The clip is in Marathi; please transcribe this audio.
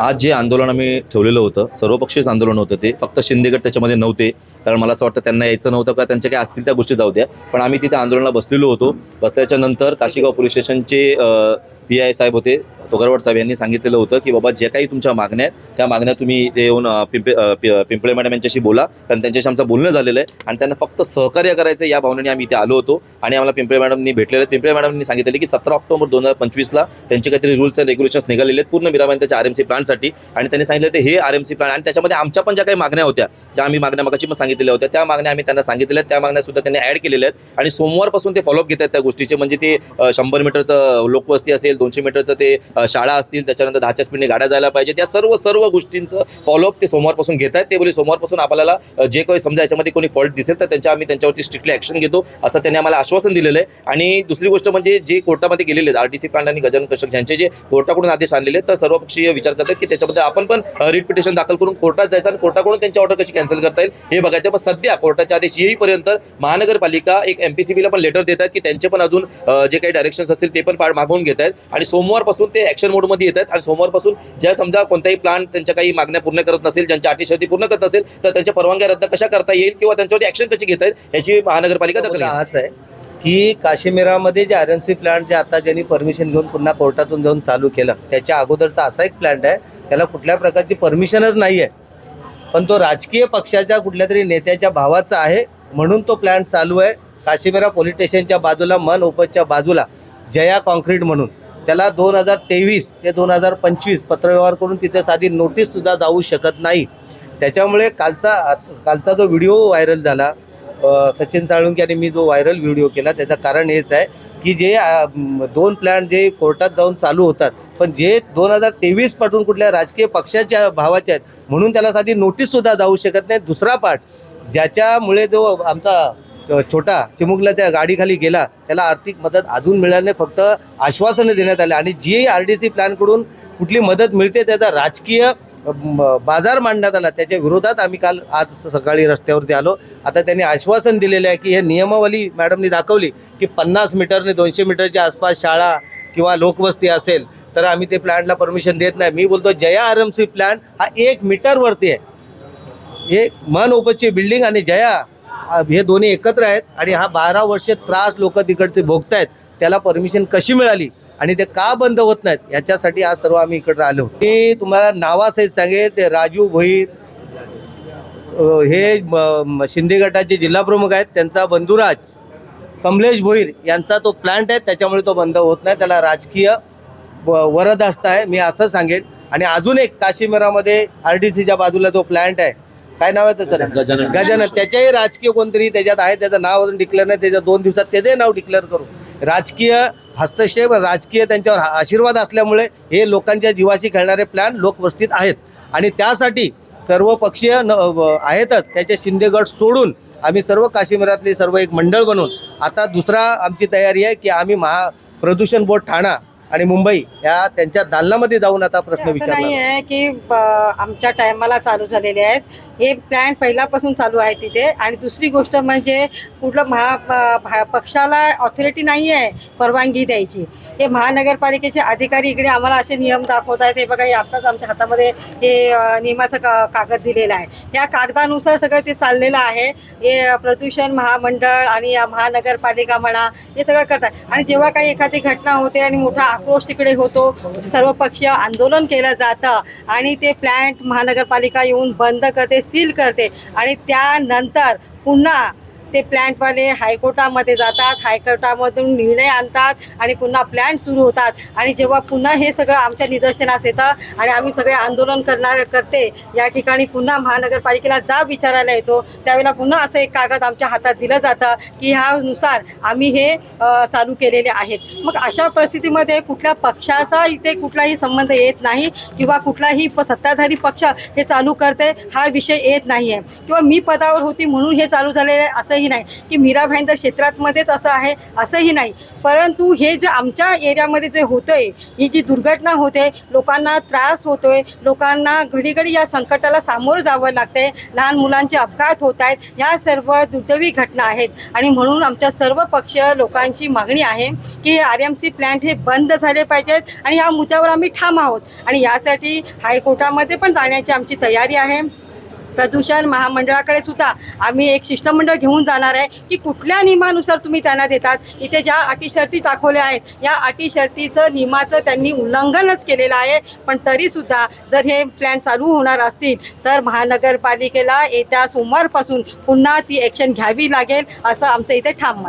आज जे आंदोलन आम्ही ठेवलेलं होतं सर्वपक्षीय आंदोलन होतं ते. फक्त शिंदेगड त्याच्यामध्ये नव्हते कारण मला असं वाटतं त्यांना यायचं नव्हतं का त्यांच्या काही असतील त्या गोष्टी जाऊ द्या. पण आम्ही तिथे आंदोलनाला बसलेलो होतो. बसल्याच्या नंतर काशीगाव पोलीस स्टेशनचे पी आय साहेब होते तोगरवड साहेब यांनी सांगितलेलं होतं की बाबा जे काही तुमच्या मागण्या आहेत त्या मागण्या तुम्ही ते येऊन पिंपे पिंपळे मॅडम यांच्याशी बोला. कारण त्यांच्याशी आमचं बोलणं झालेलं आहे आणि त्यांना फक्त सहकार्य करायचं या भावनेने आम्ही इथे आलो होतो. आणि आम्हाला पिंपळे मॅडमनी भेटलेले पिंपळे मॅडमनी सांगितले की सतरा ऑक्टोबर दोन हजार पंचवीसला त्यांचे काहीतरी रूल्स अँड रेग्युलेशन्स निघालेले आहेत. पूर्ण मीराबाई त्याच्या आर एम सी आणि त्यांनी सांगितलं ते हे आर एम सी प्लॅन आणि त्याच्यामध्ये आमच्या पण ज्या काही मागण्या होत्या ज्या आम्ही मागण्या मगाची पण सांगितलेल्या होत्या त्या मागण्या आम्ही त्यांना सांगितलेल्या आहेत. त्या मागण्या सुद्धा त्यांनी ॲड केलेल्या आहेत. आणि सोमवारपासून ते फॉलोअप घेत आहेत त्या गोष्टीचे. म्हणजे ते शंभर मीटरचं लोकवस्ती असेल दोनशे मीटरचं ते शाळा असतील त्याच्यानंतर दहाच्या स्पीडने गाड्या जायला पाहिजे त्या सर्व सर्व गोष्टींचं फॉलोअप ते सोमवारपासून घेत आहेत ते बोले सोमवारपासून आपल्याला जे काही समजा याच्यामध्ये कोणी फॉल्ट दिसेल तर त्यांच्या आम्ही त्यांच्यावरती स्ट्रिक्टली ॲक्शन घेतो. असं त्यांनी आम्हाला आश्वासन दिलेलं आहे. आणि दुसरी गोष्ट म्हणजे जे कोर्टामध्ये गेलेले आहेत आर टी सी प्लांट आणि गजानन कशक यांचे जे कोर्टाकडून आदेश आणलेले आहेत तर सर्वपक्षीय विचार करतात की त्याच्याबद्दल आपण पण रिट पिटिशन दाखल करून कोर्टात जायचं आणि कोर्टाकडून त्यांची ऑर्डर कशी कॅन्सल करता येईल हे बघायचं. पण सध्या कोर्टाचे आदेश येईपर्यंत महानगरपालिका एक एम पी सी बीला पण लेटर देतात की त्यांचे पण अजून जे काही डायरेक्शन्स असतील ते पण मागवून घेत आहेत आणि सोमवारपासून ते ॲक्शन मोडमध्ये येत आहेत आणि सोमवारपासून ज्या समजा कोणताही प्लांट त्यांच्या काही मागण्या पूर्ण करत नसेल ज्यांच्या अटी शर्ती पूर्ण करत नसेल तर त्यांच्या परवानग्या रद्द कशा करता येईल किंवा त्यांच्यावरती ॲक्शन कशी घेत आहेत याची महानगरपालिका दखल. हाच आहे की काश्मीरामध्ये जे आर एन सी प्लांट जे आता ज्यांनी परमिशन घेऊन पुन्हा कोर्टातून जाऊन चालू केलं त्याच्या अगोदरचा असा एक प्लांट आहे त्याला कुठल्या प्रकारची परमिशनच नाही आहे पण तो राजकीय पक्षाच्या कुठल्या तरी नेत्याच्या भावाचा आहे म्हणून तो प्लांट चालू आहे. काश्मीरा पोलीस स्टेशनच्या बाजूला मन ओपनच्या बाजूला जया कॉन्क्रीट म्हणून. त्याला दोन हजार तेवीस ते दोन हजार पंचवीस पत्रव्यवहार करून तिथे साधी नोटीससुद्धा जाऊ शकत नाही. त्याच्यामुळे कालचा कालचा जो व्हिडिओ व्हायरल झाला सचिन साळुंके यांनी मी जो व्हायरल व्हिडिओ केला त्याचं कारण हेच आहे की जे दोन प्लॅन जे कोर्टात जाऊन चालू होतात पण जे दोन हजार तेवीस पाठवून कुठल्या राजकीय पक्षाच्या भावाचे आहेत म्हणून त्याला साधी नोटीससुद्धा जाऊ शकत नाही. दुसरा पाठ ज्याच्यामुळे जो आमचा छोटा चिमुकला त्या गाडीखाली गेला त्याला आर्थिक मदत अजून मिळाली नाही फक्त आश्वासनं देण्यात आले. आणि जी आर डी सी प्लॅनकडून कुठली मदत मिळते त्याचा राजकीय बाजार मांडण्यात आला. त्याच्या विरोधात आम्ही काल आज सकाळी रस्त्यावरती आलो. आता त्यांनी आश्वासन दिलेलं आहे की हे नियमावली मॅडमनी दाखवली की पन्नास मीटरने दोनशे मीटरच्या आसपास शाळा किंवा लोकवस्ती असेल तर आम्ही ते प्लॅनला परमिशन देत नाही. मी बोलतो जया आर एम सी प्लॅन हा एक मीटरवरती आहे. हे मन ओपनची बिल्डिंग आणि जया हे दोन्ही एकत्र आहेत आणि हा बारा वर्ष त्रास लोक तिकडचे भोगतायत त्याला परमिशन कशी मिळाली आणि ते का बंद होत नाहीत याच्यासाठी आज सर्व आम्ही इकडे आलो मी तुम्हाला नावासहित सांगेल ते राजू भोईर हे म- शिंदे गटाचे जिल्हा प्रमुख आहेत त्यांचा बंधुराज कमलेश भोईर यांचा तो प्लांट आहे त्याच्यामुळे तो बंद होत नाही त्याला राजकीय व- वरदहस्त आहे मी असं सांगेन. आणि अजून एक काश्मीरामध्ये आर डी सीच्या बाजूला जो प्लांट आहे. काय नाव आहे त्याचं? गजानन. गजानन. त्याच्याही राजकीय कोणतरी त्याच्यात आहे त्याचं नाव अजून डिक्लेअर नाही त्याच्या दोन दिवसात त्याचंही नाव डिक्लेअर करू. राजकीय हस्तक्षेप राजकीय त्यांच्यावर आशीर्वाद असल्यामुळे हे लोकांच्या जीवाशी खेळणारे प्लॅन लोकवस्तीत आहेत. आणि त्यासाठी सर्व पक्षीय आहेतच. त्याचे शिंदेगड सोडून आम्ही सर्व काश्मीरातले सर्व एक मंडळ बनवून आता दुसरा आमची तयारी आहे की आम्ही महा प्रदूषण बोर्ड ठाणा आणि मुंबई या त्यांच्या दालनामध्ये जाऊन आता प्रश्न विचारणार नाही आहे की आमच्या टायमाला चालू झालेले आहेत. हे प्लॅन पहिल्यापासून चालू आहे तिथे. आणि दुसरी गोष्ट म्हणजे कुठलं महा पक्षाला ऑथॉरिटी नाही आहे परवानगी द्यायची. हे महानगरपालिकेचे अधिकारी इकडे आम्हाला असे नियम दाखवत आहेत. हे बघा हे आत्ताच आमच्या हातामध्ये हे नियमाचं का कागद दिलेलं आहे. या कागदानुसार सगळं ते चाललेलं आहे. हे प्रदूषण महामंडळ आणि महानगरपालिका म्हणा हे सगळं करतात आणि जेव्हा काही एखादी घटना होते आणि मोठा आक्रोश तिकडे होतो. म्हणजे सर्व पक्षीय आंदोलन केलं जातं. आणि ते प्लॅन्ट महानगरपालिका येऊन बंद करते सील करते. आणि त्यानंतर पुन्हा ते प्लॅन्टवाले हायकोर्टामध्ये जातात हायकोर्टामधून निर्णय आणतात आणि पुन्हा प्लॅन्ट सुरू होतात. आणि जेव्हा पुन्हा हे सगळं आमच्या निदर्शनास येतं आणि आम्ही सगळे आंदोलन करणार करते या ठिकाणी पुन्हा महानगरपालिकेला जा विचारायला येतो त्यावेळेला पुन्हा असं एक कागद आमच्या हातात दिलं जातं की ह्यानुसार आम्ही हे चालू केलेले आहेत. मग अशा परिस्थितीमध्ये कुठल्या पक्षाचा इथे कुठलाही संबंध येत नाही किंवा कुठलाही प सत्ताधारी पक्ष हे चालू करते हा विषय येत नाही आहे किंवा मी पदावर होती म्हणून हे चालू झालेलं आहे असंही असंही नाही की मीरा भाईंदर क्षेत्रातमध्येच असं आहे असंही नाही. परंतु हे जे आमच्या एरियामध्ये जे होतं आहे ही जी दुर्घटना होते लोकांना त्रास होतो आहे लोकांना घडीघडी या संकटाला सामोरं जावं लागतंय लहान मुलांचे अपघात होत आहेत ह्या सर्व दुर्दैवी घटना आहेत. आणि म्हणून आमच्या सर्व पक्ष लोकांची मागणी आहे की आर एम सी प्लॅन्ट हे बंद झाले पाहिजेत आणि या मुद्द्यावर आम्ही ठाम आहोत. आणि यासाठी हायकोर्टामध्ये पण जाण्याची आमची तयारी आहे. प्रदूषण महामंडळाकडे सुद्धा आम्ही एक शिष्टमंडळ घेऊन जाणार आहे की कुठल्या नियमानुसार तुम्ही त्यांना देतात. इथे ज्या अटी शर्ती दाखवल्या आहेत या अटी शर्तीचं नियमाचं त्यांनी उल्लंघनच केलेलं आहे. पण तरीसुद्धा जर हे प्लॅन चालू होणार असतील तर महानगरपालिकेला येत्या सोमवारपासून पुन्हा ती ॲक्शन घ्यावी लागेल असं आमचं इथे ठाम